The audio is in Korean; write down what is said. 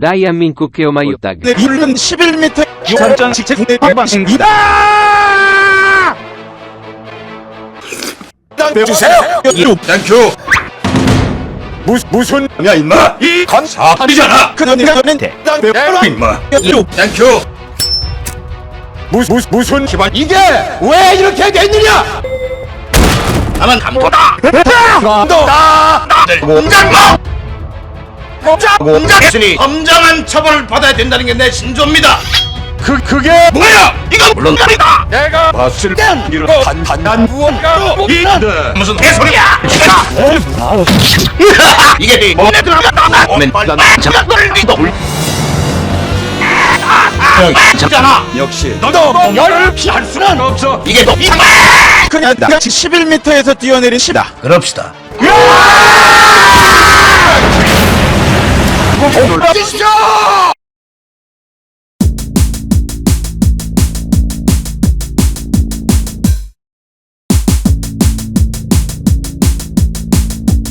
Che ho mai tag. 네, 이른 11m 전장 직책 방방입니다. 주세요. 땡큐. 무슨 무슨 야 임마? 이 건 사탄이잖아. 그녀는 대당 배로 임마. 땡큐. 무슨 무슨 무슨 기반 이게 왜 이렇게 됐느냐? 나만 감도다. 감도다. 공장마 공장했으니 엄정한 처벌을 받아야 된다는 게 내 신조입니다. 그 그게 뭐야 이건 물론입니다! 내가 봤을 땐 이런 단단한 무언가로 이데. 무슨 개소리야! 이게 몸에 들어갔다 오면 빨라 잠깐을 믿어! 잖아! 역시. 너도 열을 피할 수는 없어. 이게 또 이상해! 그냥 같이 11m에서 뛰어내린 시다. 그럽시다 주십시오